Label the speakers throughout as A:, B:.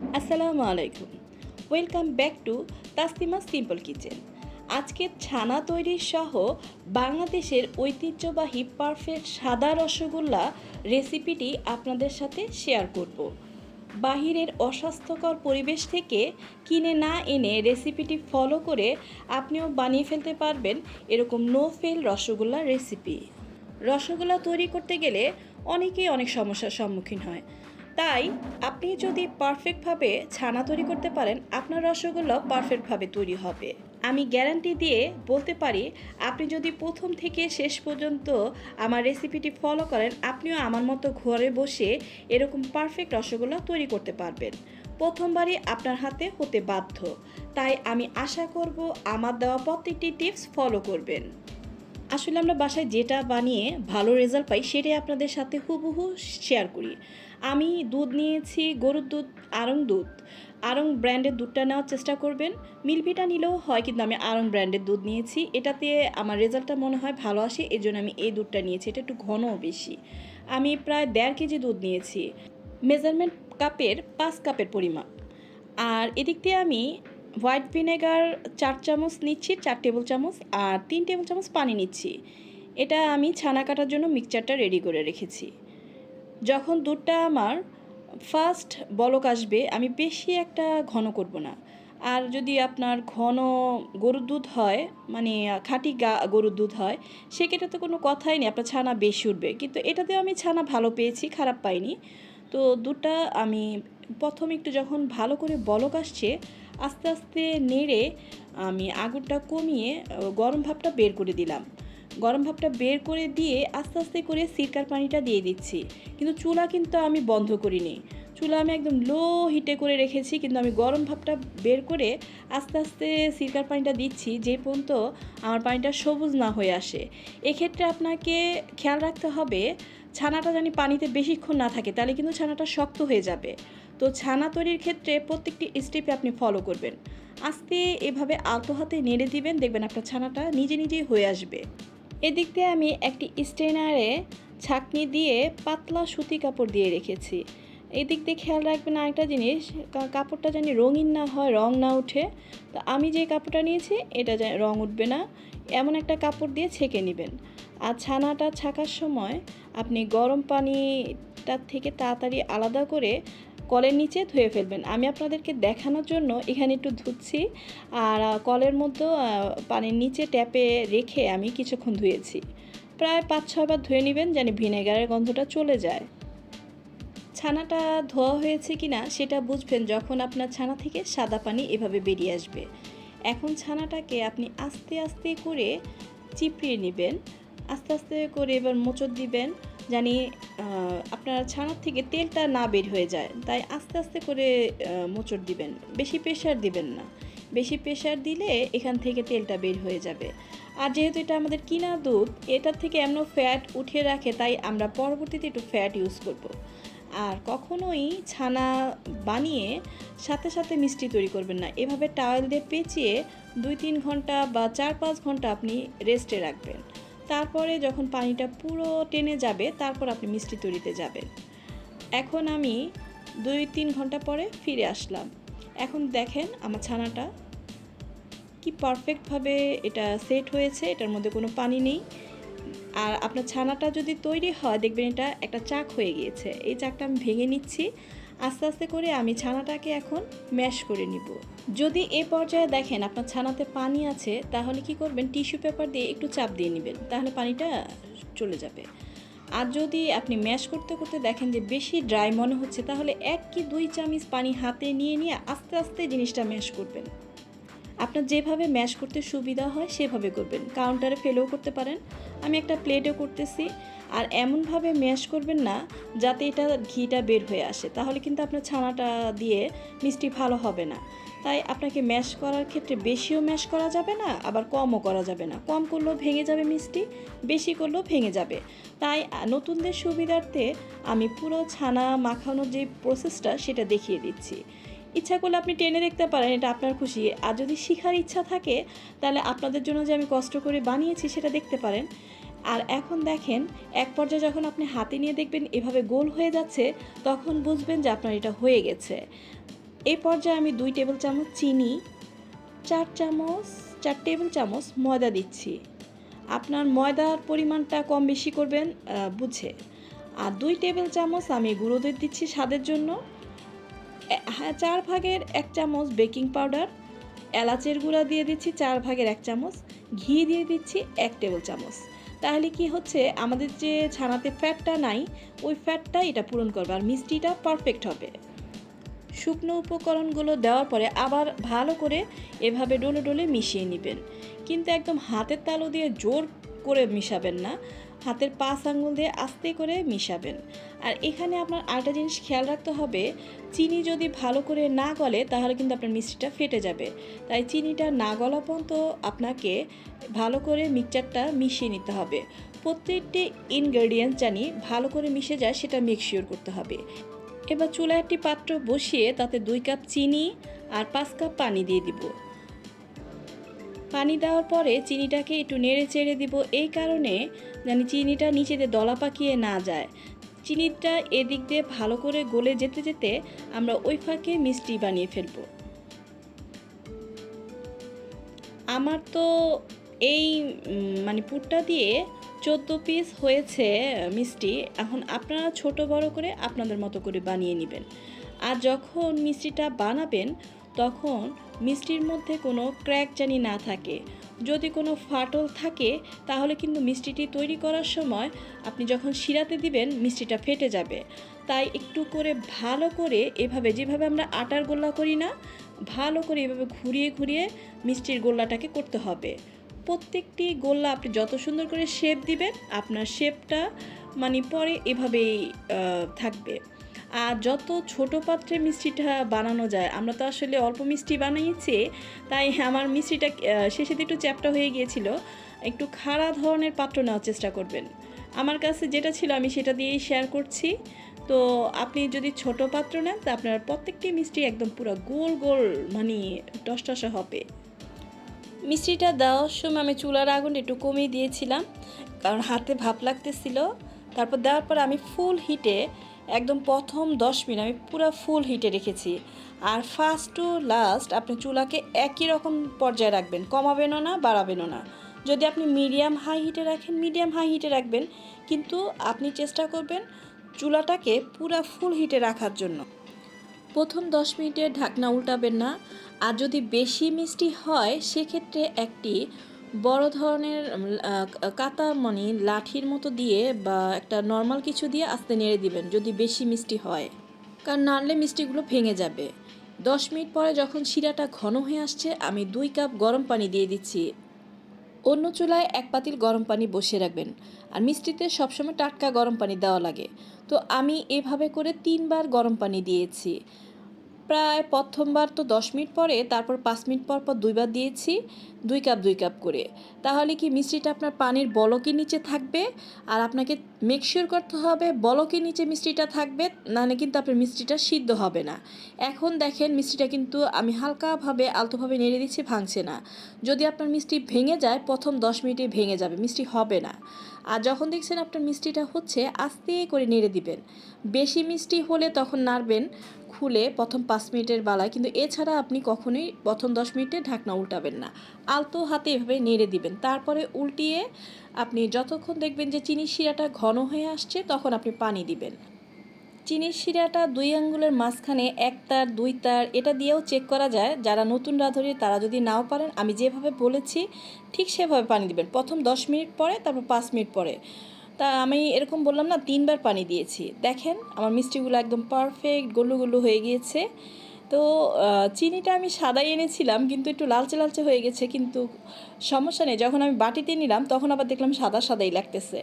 A: আসসালামু আলাইকুম। Welcome back to Taslima simple kitchen আজকে ছানা তৈরির সহ বাংলাদেশের ঐতিহ্যবাহী পারফেক্ট সাদা রসগোল্লা রেসিপিটি আপনাদের সাথে শেয়ার করব। বাহিরের অস্বাস্থ্যকর পরিবেশ থেকে কিনে না এনে রেসিপিটি ফলো করে আপনিও বানিয়ে ফেলতে পারবেন এরকম no fail rasgulla recipe rasgulla তৈরি করতে গেলে অনেকেই অনেক সমস্যার সম্মুখীন হয়। তাই আপনি যদি পারফেক্টভাবে ছানা তৈরি করতে পারেন, আপনার রসগোল্লা পারফেক্টভাবে তৈরি হবে। আমি গ্যারান্টি দিয়ে বলতে পারি, আপনি যদি প্রথম থেকে শেষ পর্যন্ত আমার রেসিপিটি ফলো করেন, আপনিও আমার মতো ঘরে বসে এরকম পারফেক্ট রসগোল্লা তৈরি করতে পারবেন। প্রথমবারই আপনার হাতে হতে বাধ্য। তাই আমি আশা করব আমার দেওয়া প্রত্যেকটি টিপস ফলো করবেন। আসলে আমরা বাসায় যেটা বানিয়ে ভালো রেজাল্ট পাই, সেটাই আপনাদের সাথে হুবহু শেয়ার করি। আমি দুধ নিয়েছি, গরুর দুধ, আরং দুধ। আরং ব্র্যান্ডের দুধটা নেওয়ার চেষ্টা করবেন। মিলভিটা নিলেও হয়, কিন্তু আমি আরং ব্র্যান্ডের দুধ নিয়েছি। এটাতে আমার রেজাল্টটা মনে হয় ভালো আসে এই জন্য আমি এই দুধটা নিয়েছি। এটা একটু ঘনও বেশি। আমি প্রায় দেড় কেজি দুধ নিয়েছি। মেজারমেন্ট কাপের পাঁচ কাপের পরিমাপ আর এদিক দিয়ে আমি হোয়াইট ভিনেগার চার চামচ নিচ্ছি, চার টেবিল চামচ, আর তিন টেবিল চামচ পানি নিচ্ছি। এটা আমি ছানা কাটার জন্য মিক্সচারটা রেডি করে রেখেছি। যখন দুধটা আমার ফার্স্ট বলক আসবে, আমি বেশি একটা ঘন করব না। আর যদি আপনার ঘন গরুর দুধ হয় মানে খাঁটি গা, গরুর দুধ হয়, সেক্ষেত্রে তো কোনো কথাই নেই, আপনার ছানা বেশি উঠবে। কিন্তু এটাতেও আমি ছানা ভালো পেয়েছি, খারাপ পাইনি। তো দুধটা আমি প্রথম একটু যখন ভালো করে বলক আসছে, আস্তে আস্তে নেড়ে আমি আগুনটা কমিয়ে, গরম ভাবটা বের করে দিলাম। গরম ভাবটা বের করে দিয়ে আস্তে আস্তে করে সিরকার পানিটা দিয়ে দিচ্ছি। কিন্তু চুলা কিন্তু আমি বন্ধ করিনি। চুলা আমি একদম লো হিটে করে রেখেছি, কিন্তু আমি গরম ভাবটা বের করে আস্তে আস্তে সিরকার পানিটা দিচ্ছি, যে পর্যন্ত আমার পানিটা সবুজ না হয়ে আসে। এক্ষেত্রে আপনাকে খেয়াল রাখতে হবে, ছানাটা জানি পানিতে বেশিক্ষণ না থাকে, তাহলে কিন্তু ছানাটা শক্ত হয়ে যাবে। তো ছানা তৈরির ক্ষেত্রে প্রত্যেকটি স্টেপে আপনি ফলো করবেন। আস্তে এভাবে আলতো হাতে নেড়ে দিবেন, দেখবেন আপনার ছানাটা নিজে নিজেই হয়ে আসবে। এদিক দিয়ে আমি একটি স্টেনারে ছাকনি দিয়ে পাতলা সুতি কাপড় দিয়ে রেখেছি। এদিক দিয়ে খেয়াল রাখবেন আরেকটা জিনিস কাপড়টা জানি রঙিন না হয়, রং না উঠে তো আমি যে কাপড়টা নিয়েছি, এটা রং উঠবে না। এমন একটা কাপড় দিয়ে ছেঁকে নেবেন। আর ছানাটা ছাকার সময় আপনি গরম পানিটার থেকে তাড়াতাড়ি আলাদা করে কলের নিচে ধুয়ে ফেলবেন। আমি আপনাদেরকে দেখানোর জন্য এখানে একটু ধুচ্ছি আর কলের মধ্যে পানির নিচে ট্যাপে রেখে আমি কিছুক্ষণ ধুয়েছি। প্রায় পাঁচ ছয়বার ধুয়ে নেবেন যেন ভিনেগারের গন্ধটা চলে যায়। ছানাটা ধোয়া হয়েছে কি না সেটা বুঝবেন যখন আপনার ছানা থেকে সাদা পানি এভাবে বেরিয়ে আসবে। এখন ছানাটাকে আপনি আস্তে আস্তে করে চিপড়িয়ে নেবেন। আস্তে আস্তে করে এবার মোচড় দিবেন। জানি আপনার ছানার থেকে তেলটা না বের হয়ে যায়, তাই আস্তে আস্তে করে মোচড় দিবেন। বেশি প্রেশার দিবেন না। বেশি প্রেশার দিলে এখান থেকে তেলটা বের হয়ে যাবে। আর যেহেতু এটা আমাদের কিনা দুধ, এটার থেকে এমন ফ্যাট উঠিয়ে রাখে, তাই আমরা পরবর্তীতে একটু ফ্যাট ইউজ করব। আর কখনোই ছানা বানিয়ে সাথে সাথে মিষ্টি তৈরি করবেন না। এভাবে টাওয়েল দিয়ে পেঁচিয়ে দুই তিন ঘণ্টা বা চার পাঁচ ঘণ্টা আপনি রেস্টে রাখবেন। তারপরে যখন পানিটা পুরো টেনে যাবে, তারপর আপনি মিষ্টি তৈরিতে যাবেন। এখন আমি দুই তিন ঘণ্টা পরে ফিরে আসলাম। এখন দেখেন আমার ছানাটা কি পারফেক্টভাবে এটা সেট হয়েছে, এটার মধ্যে কোনো পানি নেই। আর আপনার ছানাটা যদি তৈরি হয়, দেখবেন এটা একটা চাক হয়ে গিয়েছে। এই চাকটা আমি ভেঙে নিচ্ছি। আস্তে আস্তে করে আমি ছানাটাকে এখন ম্যাশ করে নিব। যদি এ পর্যায়ে দেখেন আপনার ছানাতে পানি আছে, তাহলে কি করবেন? টিস্যু পেপার দিয়ে একটু চাপ দিয়ে নেবেন, তাহলে পানিটা চলে যাবে। আর যদি আপনি ম্যাশ করতে করতে দেখেন যে বেশি ড্রাই মনে হচ্ছে, তাহলে এক কি দুই চামচ পানি হাতে নিয়ে নিয়ে আস্তে আস্তে জিনিসটা ম্যাশ করবেন। আপনার যেভাবে ম্যাশ করতে সুবিধা হয়, সেভাবে করবেন। কাউন্টারে ফেলেও করতে পারেন। আমি একটা প্লেটে করতেছি। আর এমনভাবে ম্যাশ করবেন না, যাতে এটা ঘিটা বের হয়ে আসে। তাহলে কিন্তু আপনার ছানাটা দিয়ে মিষ্টি ভালো হবে না। তাই আপনাকে ম্যাশ করার ক্ষেত্রে বেশিও ম্যাশ করা যাবে না, আবার কমও করা যাবে না। কম করলেও ভেঙে যাবে মিষ্টি, বেশি করলেও ভেঙে যাবে। তাই নতুনদের সুবিধার্থে আমি পুরো ছানা মাখানোর যে প্রসেসটা সেটা দেখিয়ে দিচ্ছি। ইচ্ছা করলে আপনি টেনে দেখতে পারেন, এটা আপনার খুশি। আর যদি শেখার ইচ্ছা থাকে, তাহলে আপনাদের জন্য যে আমি কষ্ট করে বানিয়েছি, সেটা দেখতে পারেন। আর এখন দেখেন, এক পর্যায়ে যখন আপনি হাতে নিয়ে দেখবেন এভাবে গোল হয়ে যাচ্ছে, তখন বুঝবেন যে আপনার এটা হয়ে গেছে। এই পর্যায়ে আমি দুই টেবিল চামচ চিনি, চার চামচ, চার টেবিল চামচ ময়দা দিচ্ছি। আপনার ময়দার পরিমাণটা কম বেশি করবেন বুঝে। আর দুই টেবিল চামচ আমি গুঁড়ো দিচ্ছি স্বাদের জন্য। চার ভাগের এক চামচ বেকিং পাউডার, এলাচের গুঁড়া দিয়ে দিচ্ছি চার ভাগের এক চামচ, ঘি দিয়ে দিচ্ছি এক টেবিল চামচ। তাহলে কি হচ্ছে, আমাদের যে ছানাতে ফ্যাটটা নাই, ওই ফ্যাটটা এটা পূরণ করবে আর মিষ্টিটা পারফেক্ট হবে। শুকনো উপকরণগুলো দেওয়ার পরে আবার ভালো করে এভাবে ডোলে ডোলে মিশিয়ে নেবেন। কিন্তু একদম হাতের তালু দিয়ে জোর করে মিশাবেন না। হাতের পাঁচ আঙুল দিয়ে আস্তে করে মিশাবেন। আর এখানে আপনার আরেকটা জিনিস খেয়াল রাখতে হবে, চিনি যদি ভালো করে না গলে তাহলে কিন্তু আপনার মিষ্টিটা ফেটে যাবে। তাই চিনিটা না গলা পর্যন্ত আপনাকে ভালো করে মিক্সচারটা মিশিয়ে নিতে হবে। প্রত্যেকটি ইনগ্রেডিয়েন্টস জানি ভালো করে মিশে যায় সেটা মিক্সিওর করতে হবে। এবার চুলায় একটি পাত্র বসিয়ে তাতে দুই কাপ চিনি আর পাঁচ কাপ পানি দিয়ে দিব। পানি দেওয়ার পরে চিনিটাকে একটু নেড়ে চেড়ে দিব। এই কারণে যেন চিনিটা নিচে দিয়ে দলা পাকিয়ে না যায়। চিনিটা এদিক দিয়ে ভালো করে গলে যেতে যেতে আমরা ওই ফাঁকে মিষ্টি বানিয়ে ফেলব। আমার তো এই মানে পুরটা দিয়ে চোদ্দ পিস হয়েছে মিষ্টি। এখন আপনারা ছোট বড় করে আপনাদের মতো করে বানিয়ে নেবেন। আর যখন মিষ্টিটা বানাবেন তখন মিষ্টির মধ্যে কোনো ক্র্যাক জানি না থাকে। যদি কোনো ফাটল থাকে, তাহলে কিন্তু মিষ্টিটি তৈরি করার সময় আপনি যখন শিরাতে দিবেন, মিষ্টিটা ফেটে যাবে। তাই একটু করে ভালো করে এভাবে, যেভাবে আমরা আটার গোল্লা করি না, ভালো করে এভাবে ঘুরিয়ে ঘুরিয়ে মিষ্টির গোল্লাটাকে করতে হবে। প্রত্যেকটি গোল্লা আপনি যত সুন্দর করে শেপ দিবেন, আপনার শেপটা মানে পরে এভাবেই থাকবে। আর যত ছোট পাত্রে মিষ্টিটা বানানো যায়, আমরা তো আসলে অল্প মিষ্টি বানিয়েছি, তাই আমার মিষ্টিটা শেষে একটু চ্যাপটা হয়ে গিয়েছিল। একটু খাড়া ধরনের পাত্র নেওয়ার চেষ্টা করবেন। আমার কাছে যেটা ছিল আমি সেটা দিয়েই শেয়ার করছি। তো আপনি যদি ছোট পাত্র নেন, তা আপনার প্রত্যেকটি মিষ্টি একদম পুরো গোল গোল মানে টসটসা হবে। মিষ্টিটা দেওয়ার সময় আমি চুলার আগুন একটু কমিয়ে দিয়েছিলাম, কারণ হাতে ভাপ লাগতেছিল। তারপর দেওয়ার পর আমি ফুল হিটে একদম প্রথম দশ মিনিট আমি পুরো ফুল হিটে রেখেছি। আর ফার্স্ট টু লাস্ট আপনি চুলাকে একই রকম পর্যায়ে রাখবেন, কমাবেনও না, বাড়াবেনও না। যদি আপনি মিডিয়াম হাই হিটে রাখেন মিডিয়াম হাই হিটে রাখবেন, কিন্তু আপনি চেষ্টা করবেন চুলাটাকে পুরো ফুল হিটে রাখার জন্য। প্রথম দশ মিনিটে ঢাকনা উল্টাবেন না। আর যদি বেশি মিষ্টি হয়, সেক্ষেত্রে একটি বড় ধরনের কাতা মানে লাঠির মতো দিয়ে বা একটা নর্মাল কিছু দিয়ে আস্তে নেড়ে দিবেন যদি বেশি মিষ্টি হয়। কারণ নাড়লে মিষ্টিগুলো ভেঙে যাবে। দশ মিনিট পরে যখন শিরাটা ঘন হয়ে আসছে, আমি দুই কাপ গরম পানি দিয়ে দিচ্ছি। অন্য চুলায় এক পাতিল গরম পানি বসিয়ে রাখবেন। আর মিষ্টিতে সবসময় টাটকা গরম পানি দেওয়া লাগে। তো আমি এভাবে করে তিনবার গরম পানি দিয়েছি। প্রায় প্রথমবার তো দশ মিনিট পরে, তারপর পাঁচ মিনিট পর পর দুইবার দিয়েছি, দুই কাপ দুই কাপ করে। তাহলে কি মিষ্টিটা আপনার পানির বলকের নিচে থাকবে? আর আপনাকে মেকশিওর করতে হবে বলকের নিচে মিষ্টিটা থাকবে, নাহলে কিন্তু আপনার মিষ্টিটা সিদ্ধ হবে না। এখন দেখেন মিষ্টিটা কিন্তু আমি হালকাভাবে, আলতোভাবে নেড়ে দিচ্ছি, ভাঙছে না। যদি আপনার মিষ্টি ভেঙে যায়, প্রথম দশ মিনিটে ভেঙে যাবে, মিষ্টি হবে না। আর যখন দেখছেন আপনার মিষ্টিটা হচ্ছে, আস্তে করে নেড়ে দিবেন। বেশি মিষ্টি হলে তখন নাড়বেন। খুলে প্রথম পাঁচ মিনিটের বেলায়, কিন্তু এছাড়া আপনি কখনোই প্রথম দশ মিনিটে ঢাকনা উল্টাবেন না। আলতো হাতে এভাবে নেড়ে দিবেন। তারপরে উল্টিয়ে আপনি যতক্ষণ দেখবেন যে চিনির শিরাটা ঘন হয়ে আসছে, তখন আপনি পানি দিবেন। চিনির শিরাটা দুই আঙ্গুলের মাঝখানে, এক তার, দুই তার, এটা দিয়েও চেক করা যায়। যারা নতুন রাঁধুনি, তারা যদি নাও পারেন, আমি যেভাবে বলেছি, ঠিক সেভাবে পানি দিবেন। প্রথম দশ মিনিট পরে, তারপর পাঁচ মিনিট পরে। তা আমি এরকম বললাম না, তিনবার পানি দিয়েছি। দেখেন, আমার মিষ্টিগুলো একদম পারফেক্ট গলু গলু হয়ে গিয়েছে। তো চিনিটা আমি সাদাই এনেছিলাম, কিন্তু একটু লালচে লালচে হয়ে গেছে, কিন্তু সমস্যা নেই। যখন আমি বাটিতে নিলাম, তখন আবার দেখলাম সাদা সাদাই লাগতেছে।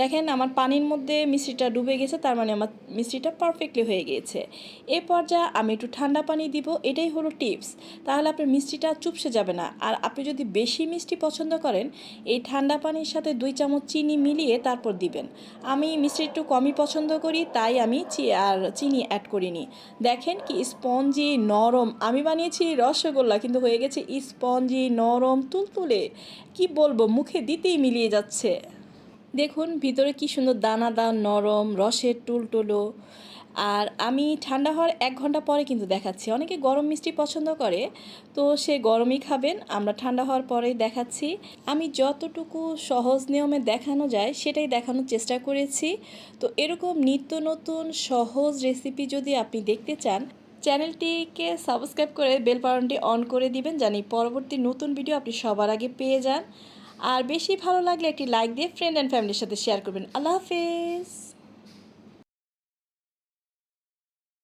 A: দেখেন, আমার পানির মধ্যে মিষ্টিটা ডুবে গেছে, তার মানে আমার মিষ্টিটা পারফেক্টলি হয়ে গিয়েছে। এ পর্যায়ে আমি একটু ঠান্ডা পানি দিব, এটাই হলো টিপস তাহলে আপনার মিষ্টিটা চুপসে যাবে না। আর আপনি যদি বেশি মিষ্টি পছন্দ করেন, এই ঠান্ডা পানির সাথে দুই চামচ চিনি মিলিয়ে তারপর দিবেন। আমি মিষ্টি একটু কমই পছন্দ করি, তাই আমি আর চিনি অ্যাড করিনি। দেখেন কি স্পঞ্জি নরম। আমি বানিয়েছি রসগোল্লা, কিন্তু হয়ে গেছে স্পঞ্জি, নরম, তুলতুলে। কি বলব, মুখে দিতেই মিলিয়ে যাচ্ছে। দেখুন, ভিতরে কি সুন্দর দানাদার নরম, রসের টুলটুলো আর আমি ঠান্ডা হওয়ার এক ঘণ্টা পরে কিন্তু দেখাচ্ছি। অনেকে গরম মিষ্টি পছন্দ করে, তো সে গরমই খাবেন। আমরা ঠান্ডা হওয়ার পরেই দেখাচ্ছি। আমি যতটুকু সহজ নিয়মে দেখানো যায়, সেটাই দেখানোর চেষ্টা করেছি। তো এরকম নিত্য নতুন সহজ রেসিপি যদি আপনি দেখতে চান চ্যানেলটিকে সাবস্ক্রাইব করে বেল বাটনটি অন করে দিবেন জানি পরবর্তী নতুন ভিডিও আপনি সবার আগে পেয়ে যান। আর বেশি ভালো লাগলে একটি লাইক দিয়ে ফ্রেন্ড অ্যান্ড ফ্যামিলির সাথে শেয়ার করবেন। আল্লাহ হাফেজ।